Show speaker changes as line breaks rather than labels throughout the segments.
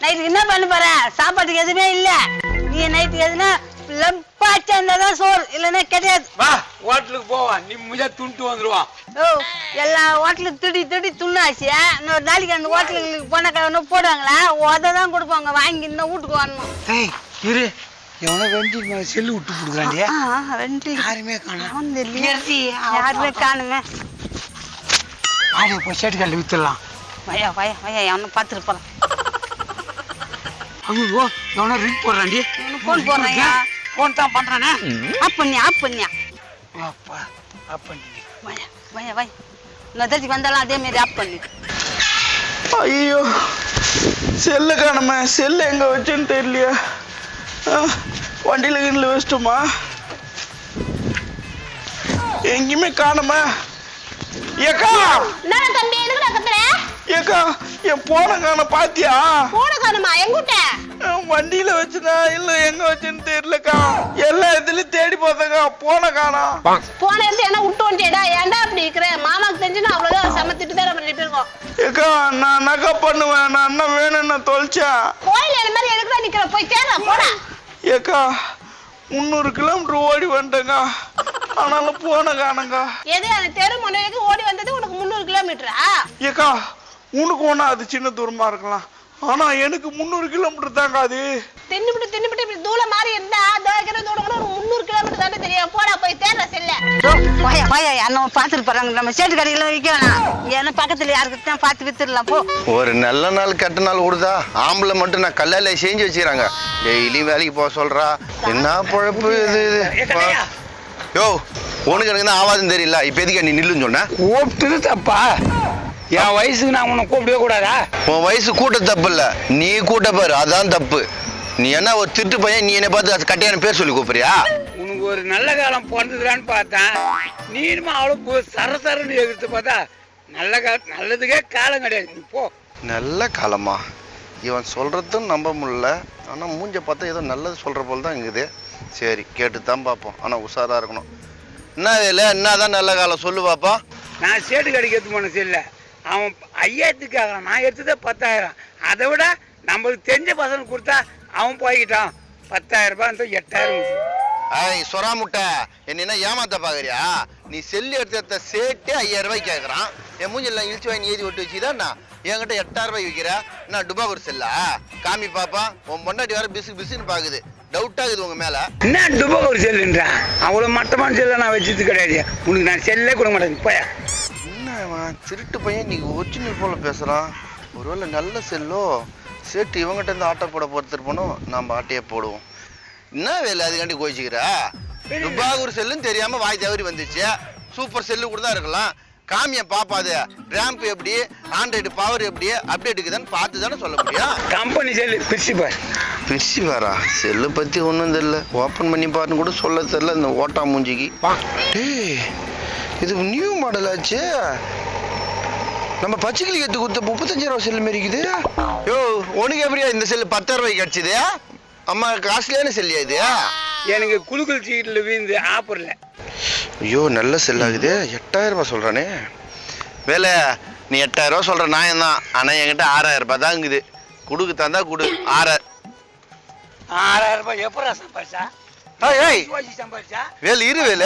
நைட்டுக்கு என்ன பண்ண போற? சாப்பாட்டுக்கு எதுவுமே இல்ல. நீ நைட்டுக்கு எதுனா லம்பாச்சா இருந்தாதான் சோறு இல்லைன்னா கிடையாது.
வா ஹோட்டலுக்கு போவான் நீ முஜா துண்டு வந்துருவான்
ஓ எல்லா ஹோட்டலுக்கு திடி திடி துண்ணாச்சியா இன்னொரு நாளைக்கு அந்த ஹோட்டலுக்கு போனாக்கா இன்னும் போடுவாங்களா? உத தான் கொடுப்பாங்க. வாங்கி இன்னும் வீட்டுக்கு வரணும்.
ஏய் இரு. எவனோ வெண்டி செல்லு விட்டு கொடுக்குறாண்டியா
ஆ, ரெண்டு
யாருமே காணோம்.
யாருமே காணுமே.
ஆடிய போய் சேட்டுக்கல்ல வித்துடலாம்.
வயா வயா வயா அவனை பார்த்துட்டு போறான்
ஐயோ எவனோ ரிங் போடுறாண்டி
phone போடுறான்யா.
ஃபோன் தான் பண்றானே?
ஆப் பண்ணியா ஆப் பண்ணியா?
அப்பா அப்பா நீ
வயா வயா வயா. வந்தாலும் அதே மாதிரி ஆப் பண்ணு.
ஐயோ செல்லு காணுமே செல்லு எங்க வச்சேன்னு தெரியலையா. வண்டியில கீழ வச்சிட்டோமா? எங்கேயுமே காணுமே. ஏக்கா!
தம்பி
ஏக்கா என் போன காண பாத்தியா?
போன காணுமா எங்கிட்ட
வண்டியில வச்சுனா இல்ல எங்க வச்சேன்னு தெரியலக்கா. எல்லா இடத்துலயும் தேடி பார்த்தேக்கா. போன காணோம்
போன இடத்துல என்ன விட்டு வந்துட்டேடா ஏன்டா அப்படி இருக்கிற? மாமாக்கு தெரிஞ்சுன்னா அவ்வளவுதான் சமத்திட்டு தான் நம்ம ரெண்டு பேருக்கும்
ஏக்கா நான் நகை பண்ணுவேன். நான் என்ன வேணும்னு தொலைச்சேன்
கோயில் இந்த மாதிரி எதுக்குடா நிக்கிற? போய் தேடுறா போடா.
ஏக்கா முந்நூறு கிலோமீட்டர் ஓடி வந்துட்டேங்க ஆனாலும் போன காணுங்க
எது அந்த தெரு முனைக்கு ஓடி வந்தது? உனக்கு முந்நூறு கிலோமீட்டரா?
ஏக்கா உனக்கு ஒன்றா அது சின்ன தூரமா இருக்கலாம். ஆனா எனக்கு முந்நூறு கிலோமீட்டர் தாங்க அது.
தின்னுபிட்டு தின்னுபிட்டு இப்படி தூளம் மாதிரி இருந்தா தூரம் கூட உனக்கு முந்நூறு கிலோமீட்டர் தானே தெரியும். போடா போய் தேடுற செல்ல.
வயா வயா யாரும் பார்த்துட்டு போறாங்க? நம்ம சேட்டு கடையில் விற்க வேணாம். ஏன்னா பக்கத்துல யாருக்கு தான் பார்த்து வித்துடலாம் போ.
ஒரு நல்ல நாள் கெட்ட நாள் கொடுத்தா ஆம்பளை மட்டும் நான் கல்லால செஞ்சு வச்சுக்கிறாங்க. டெய்லி வேலைக்கு போக சொல்றா. என்ன பொழப்பு இது இது. யோ உனக்கு எனக்கு தான் ஆவாதுன்னு தெரியல. இப்போ எதுக்கு நீ நில்லுன்னு சொன்ன?
கூப்பிட்டது தப்பா என் வயசுக்கு நான் உன்னை கூப்பிடவே கூடாதா?
உன் வயசு கூட்ட தப்பு இல்ல நீ கூட்ட பாரு அதான் தப்பு. நீ என்ன ஒரு திருட்டு பையன் நீ என்ன பார்த்து கட்டையான பேர் சொல்லி கூப்பிடுறியா?
உனக்கு ஒரு நல்ல காலம் பிறந்ததுலான்னு பார்த்தேன். நீனுமா அவ்வளோ சர சரன்னு எதிர்த்து பார்த்தா நல்ல கா நல்லதுக்கே காலம் கிடையாது. நீ போ.
நல்ல காலமா? இவன் சொல்றதும் நம்ப முடியல. ஆனா மூஞ்ச பார்த்தா ஏதோ நல்லது சொல்ற போல தான் இருக்குது. சரி கேட்டு தான் பார்ப்போம். ஆனா உஷாரா இருக்கணும். என்ன வேலை? என்னதான் நல்ல காலம்? சொல்லு பாப்பா.
நான் சேட்டு கடைக்கு எடுத்து போன செல்ல. அவன் ஐயாயிரத்துக்கு ஆகிறான் நான் எடுத்ததே பத்தாயிரம். அதை விட நம்மளுக்கு தெரிஞ்ச பசங்க கொடுத்தா அவன் போய்கிட்டான். பத்தாயிரம் ரூபாய் எட்டாயிரம்.
ஐய் சொரா முட்டை. என்ன ஏமாத்த பாக்குறியா? நீ செல்லு எடுத்து சேட்டே ஐயாயிரம் ரூபாய் கேட்கறான் என் மூஞ்சில் இழிச்சு வாங்கி ஏதி ஒட்டு வச்சுதான் என்கிட்ட எட்டாயிரம் ரூபாய் விற்கிற என்ன டுபாகூர் செல்லா? காமி பாப்பா உன் பொண்டாட்டி வர பிசு பிசுன்னு பாக்குது. டவுட் ஆகுது உங்க மேல.
என்ன டுபா ஒரு செல்லுன்றான்? அவ்வளோ மட்டமான செல்லை நான் வச்சது கிடையாது உனக்கு நான் செல்லே கொடுக்க மாட்டேன். போயா.
இவன் திருட்டு பையன் நீ ஒரிஜினல் போல பேசுறான். ஒருவேளை நல்ல செல்லோ சேட்டு இவங்கிட்ட இருந்து ஆட்டோ போட பொறுத்துட்டு போனோம் நம்ம ஆட்டையே போடுவோம். என்ன வேலை அதுக்காண்டி கோச்சிக்கிறா துபாகூர் செல்லுன்னு தெரியாம வாய் தவறி வந்துச்சு. சூப்பர் செல்லு கூட தான் இருக்கலாம். காமிய பாப்பாது. ரேம்ப் எப்படி ஆண்ட்ராய்டு பவர் எப்படி அப்டேட் இருக்குதான்னு பார்த்து தானே சொல்ல முடியும்.
கம்பெனி செல்லு பிரிச்சு பாரு.
பிரிச்சு வரா செல்லு பத்தி ஒன்றும் தெரியல. ஓப்பன் பண்ணி பாருன்னு கூட சொல்ல தெரியல இந்த ஓட்டா மூஞ்சிக்கு. இது நியூ மாடல் ஆச்சு. நம்ம பச்சைக்கிளி எடுத்து கொடுத்த முப்பத்தஞ்சாயிரம் ரூபா செல்லு மாரி இருக்குது யோ உனக்கு எப்படியா இந்த செல்லு பத்தாயிரம் ரூபாய்க்கு கிடைச்சது? அம்மா காஸ்ட்லியான செல்லியா இது?
எனக்கு குலுக்குள் சீட்டில் வீழ்ந்து ஆப்பரில்
ஐயோ நல்ல செல்லாகுது. எட்டாயிரம் ரூபாய் சொல்றானே. வேலை நீ எட்டாயிரம் ரூபாய் சொல்ற நியாயம் தான் ஆனா என்கிட்ட ஆறாயிரம் ரூபாய் தான் இருக்குது குடுக்கு தந்தா குடு. ஆறாயிரம்.
ஆறாயிரம் ரூபாய் எப்படா சம்பாரிச்சா?
ஏய், வேலு இரு வேலு.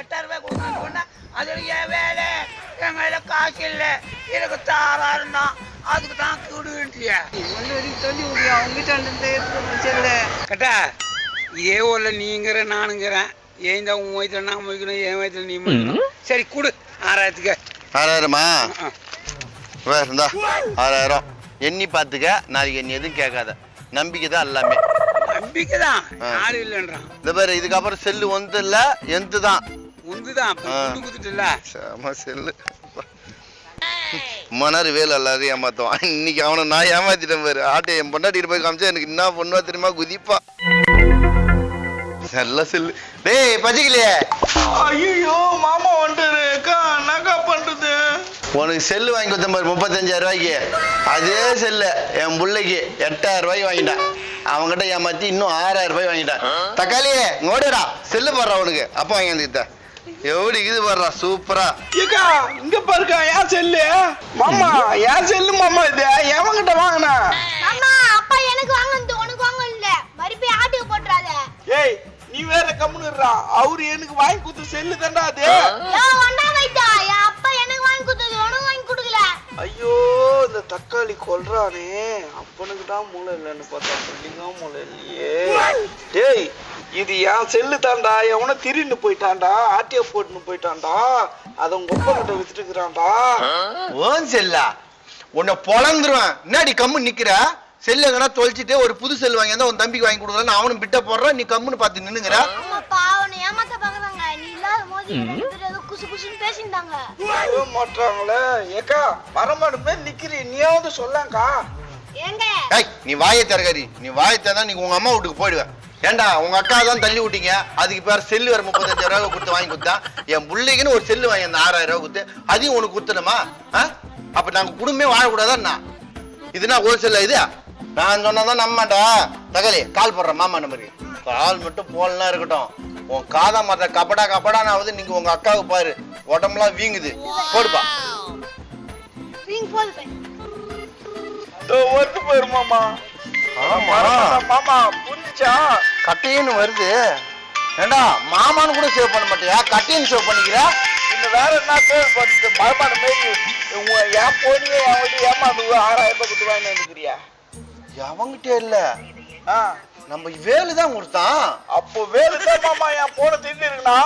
எட்டாயிரம் ரூபாய் கொடுக்கணும்னு சொன்னா அது என் வேலை என் கையில காசு இல்லை. எனக்கு தாராயிரம் தான் அதுக்கு தான் கொடுன்றியா கட்டா இதே ஊர்ல நீங்கிற நானுங்கிறேன். ஏன் தான் உன் வயிற்றுல நான் முடிக்கணும் என் வயிற்றுல நீ முடிக்கணும் சரி கொடு. ஆறாயிரத்துக்கு.
ஆறாயிரமா? இருந்தா ஆறாயிரம். எண்ணி பார்த்துக்க நாளைக்கு எண்ணி எதுவும் கேட்காத. நம்பிக்கை தான் எல்லாமே.
நம்பிக்கை தான்
ஆ.
ஆள் இல்லைன்றான்.
இந்த பாரு இதுக்கப்புறம் செல்லு வந்து இல்ல எந்து தான்
குத்துட்டுல
செல்லு. மணர் வேல் எல்லாரும் ஏமாத்துவான். இன்னைக்கு அவனை நான் ஏமாத்திட்டேன் பாரு. ஆட்டை என் பொண்டாட்டிட்டு போய் காமிச்சா எனக்கு என்ன பண்ணுவா தெரியுமா? குதிப்பா நல்ல செல்லு. டேய் பச்சிக்கலையே
ஐயோ மாமா வந்துட்டாரு அக்கா என்னக்கா பண்றது?
உனக்கு செல்லு வாங்கி கொடுத்தேன் பாரு முப்பத்தஞ்சாயிரம் ரூபாய்க்கு. அதே செல்லு. என் பிள்ளைக்கு எட்டாயிரம் ரூபாய்க்கு வாங்கிட்டேன். அவங்ககிட்ட ஏமாத்தி இன்னும் ஆறாயிரம் ரூபாய் வாங்கிட்டான். தக்காளியே ஓடுடா. செல்லு போடுறா உனக்கு. அப்போ வாங்கியாந்துக்கிட்ட எப்படி இது பாடுறா? சூப்பரா.
ஏக்கா இங்க பாருக்கா ஏன் செல்லு. மாமா ஏன் செல்லு மாமா இது. எவன்கிட்ட வாங்கினா?
மாமா
அப்பா எனக்கு வாங்கினது உனக்கு வாங்கல இல்ல.
மறுபடியும் ஆட்டுக்கு போட்டுறாத. ஏய் நீ வேற கம்முனுறா அவரு எனக்கு வாங்கி கொடுத்த
செல்லு தான்டா அது. வைத்தா. கொல்றானே அப்பனுக்கு தான் மூளை இல்லைன்னு பார்த்தா சொல்லிங்க மூளை இல்லையே. டேய் இது என் செல்லு தான்டா. எவனோ திருன்னு போயிட்டான்டா. ஆட்டிய போட்டுன்னு போயிட்டான்டா. அதை உங்க அப்பா கிட்ட வித்துட்டு இருக்கிறான்டா
ஓன் செல்லா. உன்னை பொழந்துருவேன். என்னடி கம்மு நிக்கிற? செல்லு எங்கனா தொலைச்சிட்டு ஒரு புது செல் வாங்கி இருந்தா உன் தம்பிக்கு வாங்கி கொடுக்கலாம் அவனும் பிட்ட போடுறான். நீ கம்முன்னு பார்த்து நின்னுங்கிற.
பேசிட்டாங்க
ஐயோ, மாட்றாங்களே ஏக்கா மரமாடுமே நிக்கிறீ. நீயாவது சொல்லாங்கா.
ஏங்க?
ஏய் நீ வாயை திறக்காரி நீ வாயை நீ உங்க அம்மா வீட்டுக்கு போயிடுவேன். ஏண்டா உங்க அக்கா தான் தள்ளி விட்டீங்க? அதுக்கு பேர் செல்லு வேற முப்பத்தஞ்சாயிரம் ரூபாய் கொடுத்து வாங்கி கொடுத்தா? என் பிள்ளைக்குன்னு ஒரு செல்லு வாங்கி அந்த ஆறாயிரம் ரூபாய் கொடுத்து அதையும் உனக்கு கொடுத்துடுமா ஆ? அப்ப நாங்க குடும்பமே வாழக்கூடாதா இதுனா செல்ல இது? நான் சொன்னாதான் நம்ப மாட்டேன் தகலி கால் போடுறேன் மாமா நம்பருக்கு கால் மட்டும் போடலாம் இருக்கட்டும். உன் காதா மாத்த கபடா கபடானாவது நீங்க உங்க அக்காவுக்கு பாரு. உடம்புலாம் வீங்குது. போடுப்பா.
வருது பாரு மாமா.
ஆமா.
மாமா. புரிஞ்சா?
கட்டையின்னு வருது. ஏண்டா மாமான்னு கூட சேவ் பண்ண மாட்டியா? கட்டையின்னு சேவ் பண்ணிக்கிற?
இந்த வேற என்ன பேர் பண்ணிட்டு மரமாடு மாரி என் போனியே என் வீட்டு ஏமாந்து ஆறாயிரம் ரூபாய் கொடுத்து வாங்கி வந்துக்கிறியா
அவங்கிட்ட இல்ல.
ஆ
நம்ம வேலு தான் கொடுத்தான்
அப்போ வேறு தான் மாமா என் போன தின்னு இருக்குண்ணா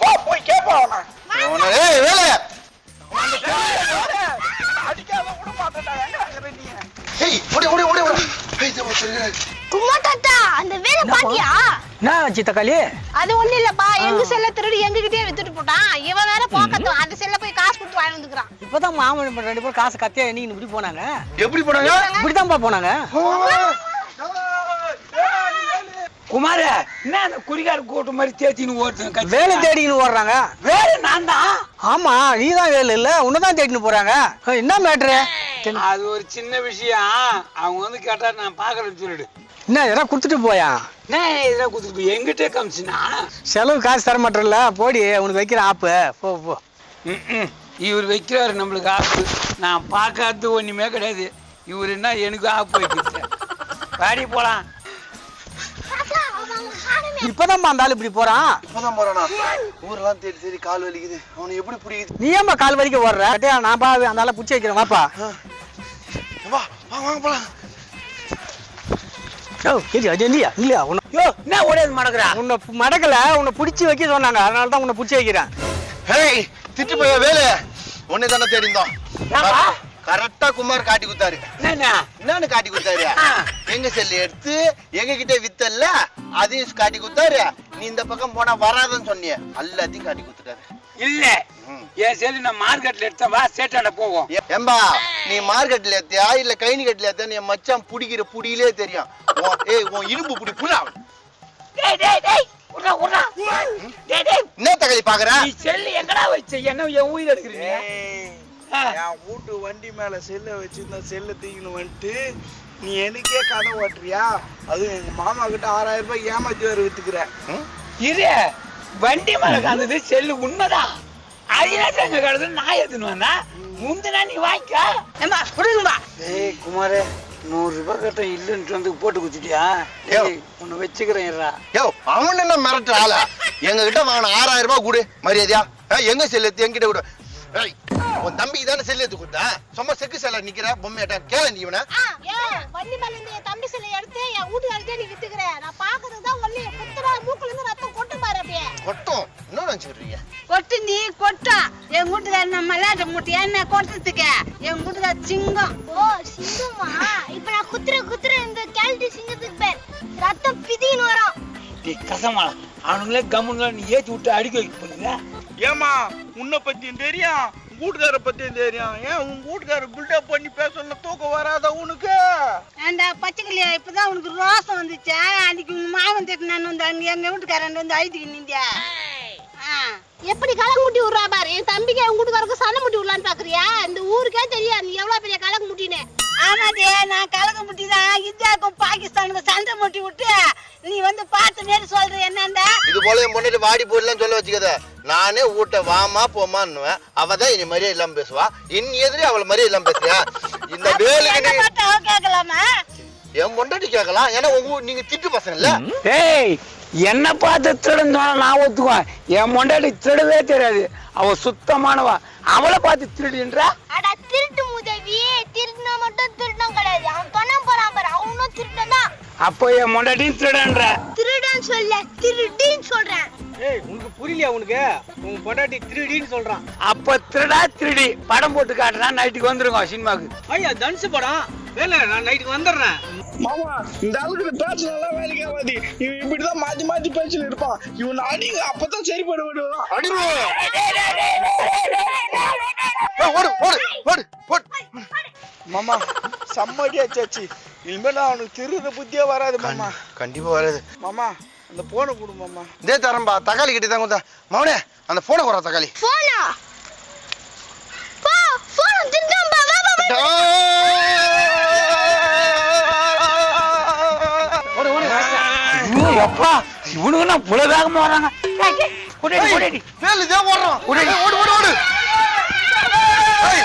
வா போய் கேப்பா அவனை.
அவன, ஏய் வேலு.
அடிக்காத விட மாட்டேன்டா. எங்க இருக்கிற நீ?
ஏய் ஓடி ஓடி ஓடி ஓடி. ஏய் இதோ சொல்லுங்க
கும்மா தாத்தா அந்த வேலை பாத்தியா?
என்ன தக்காளி?
அது ஒண்ணு இல்லப்பா எங்க செல்ல திருடி எங்க கிட்டே வித்துட்டு போட்டான். இவன் வேற போக்கட்டும். அந்த செல்ல போய் காசு கொடுத்து வாங்கி வந்துக்கிறான்.
இப்பதான் மாமன் ரெண்டு பேரும் காசு கத்தியா என்னைக்கு இப்படி போனாங்க.
எப்படி போனாங்க?
இப்படிதான்ப்பா போனாங்க.
குமார என்ன அந்த குடிகார கூட்டம் மாதிரி தேத்தின்னு ஓடுது
வேலை தேடின்னு ஓடுறாங்க.
வேலை நான் தான்
ஆமா நீ தான் வேலை இல்ல உன்னதான் தேடின்னு போறாங்க. என்ன மேட்ரு?
அது ஒரு சின்ன விஷயம். அவங்க வந்து கேட்டா நான் பாக்குறேன்னு சொல்லிடு.
என்ன எதனா கொடுத்துட்டு போயா?
என்ன இதெல்லாம் கொடுத்துட்டு எங்கிட்டே காமிச்சுனா?
செலவு காசு தர மாட்டேன்ல போடி உனக்கு வைக்கிற ஆப்பு. போ போ.
இவர் வைக்கிறாரு நம்மளுக்கு ஆப்பு. நான் பார்க்காதது ஒண்ணுமே கிடையாது. இவர் என்ன எனக்கு ஆப்பு வைக்கிறது? பாடி போலாம்.
இப்பதான் அந்த ஆளு இப்படி போறான்?
இப்பதான் போறானா ஊரெல்லாம் தேடி தேடி கால் வலிக்குது. அவனை எப்படி பிடிக்குது?
நீ ஏன்பா கால் வரைக்கும் ஓடுற? டேய், நான் பா அந்த ஆளை பிடிச்சி வைக்கிறேன். வாப்பா.
வா வா வாங்க போலாம்.
ஓ கேஜி அது இல்லையா இல்லையா? உன்னை
யோ என்ன ஓடியது மடக்குறா?
உன்னை மடக்கல. உன்னை பிடிச்சி வைக்க சொன்னாங்க. அதனால தான் உன்னை பிடிச்சி வைக்கிறேன்.
ஹேய் திட்டு போய வேலு. உன்னை தானே தேடி இருந்தோம்
ஏப்பா?
கரெக்டா குமார் காட்டி கொடுத்தாரு.
என்ன
என்னன்னு காட்டி கொடுத்தாரு. எங்க செல்லு எடுத்து எங்க கிட்ட வித்தல்ல அதையும் காட்டி கொடுத்தாரு. நீ இந்த பக்கம் போனா வராதுன்னு சொன்னியே. எல்லாத்தையும் காட்டி கொடுத்துட்டாரு.
இல்ல. என் சரி நான் மார்க்கெட்ல எடுத்த வா சேட்டாண்ட போவோம்.
ஏம்பா நீ மார்க்கெட்ல ஏத்தியா இல்ல கைனி கட்டில ஏத்தியா? என் மச்சான் புடிக்கிற புடியிலே தெரியும். ஏய் உன் இரும்பு புடி புடா
டேய் டேய் டேய். உட்றா உட்றா டேய் டேய்.
என்ன பாக்குற?
நீ செல்லு எங்கடா வச்ச? என்ன என் உயிர் எடுக்கிறீங்க.
என் வீட்டு வண்டி மேல செல்ல வச்சிருந்த செல்ல தூக்கின்னு வந்துட்டு நீ எனக்கே கதை ஓட்டுறியா? அதுவும் எங்க மாமா கிட்ட ஆறாயிரம் ரூபாய் ஏமாத்தி வித்துக்கிற.
இரு. வண்டி மேல காந்தது செல்லு உண்மைதான் அரியாசம் எங்க கிடந்து நான் வந்தா முந்தினா நீ வாங்கிக்க.
ஏம்பா கொடுங்கப்பா
ஏய் குமாரே நூறு ரூபாய் கட்ட இல்லைன்னு வந்து போட்டு குடுத்துட்டியா
யோ.
உன்னை வச்சுக்கிறேன்
யோ அவன் என்ன மிரட்டுற ஆளா? எங்க கிட்ட வாங்கின ஆறாயிரம் ரூபாய் கொடு மரியாதையா. எங்க செல்லு? என்கிட்ட கொடு. ஏய், உன் தம்பிக்கு தானே செல்லு எடுத்து கொடுத்தா? சும்மா செக்கு செல்ல நிக்கிற பொம்மையாட்டா கேள நீ இவனை.
வண்டி மேல இருந்து என் தம்பி சிலை எடுத்து என் வீட்டுக்காரத்தே நீ வித்துக்கிற. நான் பாக்குறது தான் ஒண்ணு குத்துறா மூக்குல இருந்து ரத்தம் கொட்டு பாரு அப்படியே.
கொட்டும். என்ன நினைச்சுக்கிறீங்க
கொட்டு நீ கொட்டா. என் வீட்டுக்கார நம்ம விளையாட்ட மூட்டை என்ன கொட்டுறதுக்கு? என் வீட்டுக்கார சிங்கம்.
ஓ சிங்கமா இப்ப நான் குத்துற குத்துற இந்த கேல்டி சிங்கத்துக்கு பேர். ரத்தம் பிதின்னு வரும்.
டேய் கசமா. அவனுங்களே கம்முங்களா நீ ஏத்தி விட்டு அடிக்க வைக்க போறீங்க?
ஏமா உன்னை பத்தியும் தெரியும். வீட்டுக்கார பத்தியும் தெரியும். ஏன் உன் வீட்டுக்கார பில்டப் பண்ணி பேசணும்னு தூக்கம் வராதா உனக்கு?
ஏண்டா பச்சைக்கிளியா இப்பதான் உனக்கு ரோசம் வந்துச்சா. அன்னைக்கு உங்க மாமன் திட்டினான்னு வந்து அங்க எங்க வீட்டுக்காரன் வந்து அழுதிக்கு நிந்தியா ஆ.
எப்படி கலக்கு முட்டி விடுறா பாரு? என் தம்பிக்கு என் வீட்டுக்காரருக்கு சண்டை முட்டி விடலான்னு பாக்குறியா? இந்த ஊருக்கே தெரியும் நீ எவ்வளவு பெரிய கலக்கு முட்டினு
ஆமாடி நான் கலக்க முட்டி தான் இந்தியாவுக்கும் பாகிஸ்தானுக்கும் சண்டை முட்டி விட்டு நீ வந்து பார்த்த மாரி சொல்ற என்னண்டா
இது போல என் பொண்ணுட்டு வாடி போடலாம் சொல்ல வச்சுக்கத. நானே ஊட்ட வாமா போமான்னுவேன். அவ தான் இனி மரியாதை இல்லாம பேசுவா. இன் எதிரி அவளை மரியாதை இல்லாம பேசுறியா? இந்த வேலுக்கு
என்ன
நீ
கேட்கலாமா?
என் பொண்டாட்டி கேட்கலாம். ஏன்னா உங்க நீங்க திட்டு பசங்க இல்ல
டேய் என்ன பார்த்து திருடன் சொன்னா நான் ஒத்துக்குவேன். என் மொண்டாடி திருடவே தெரியாது. அவ சுத்தமானவா. அவளை பார்த்து திருடின்றா
அட திருட்டு உதவி திருடினா மட்டும் திருடம் கிடையாது அவன் பண்ண போறான் பாரு அவனும் திருடன் தான்
அப்போ என் மொண்டாட்டியும் திருடன்ற
திருடன் சொல்ல திருடின்னு சொல்றேன்
ஏய் உனக்கு புரியலையா உனக்கு உன் பொண்டாட்டி திருடின்னு சொல்றான்
அப்ப திருடா திருடி படம் போட்டு காட்டுனா நைட்டுக்கு வந்துருங்க சினிமாக்கு
ஐயா தனுசு படம் வேலை நான் நைட்டுக்கு வந்துடுறேன்
மாமா இந்த ஆளுக்கு பேச்சு நல்லா வேலைக்கு ஆகாது இவன் இப்படிதான் மாத்தி மாத்தி பேச்சுல இருப்பான் இவன் அடிங்க அப்பதான் சரிப்பட விடுவான்
அடிருவோம் ஓடு ஓடு ஓடு போடு
மாமா செம்மடி ஆச்சாச்சு இனிமேல் அவனுக்கு திருத புத்தியே வராது மாமா.
கண்டிப்பா வராது.
மாமா அந்த போனை கொடு மாமா.
இதே தரம்பா தக்காளி கிட்ட தான் கொடுத்தா மவனே அந்த போனை குறா தக்காளி.
போனா போ போன் திருடன் பா வா வா, வா.
அப்பா இவனுக்கு நான் புல வேகமா வராங்க?
இதே ஓடுறான் ஓடு ஓடு ஓடு ஓடு. ஏய்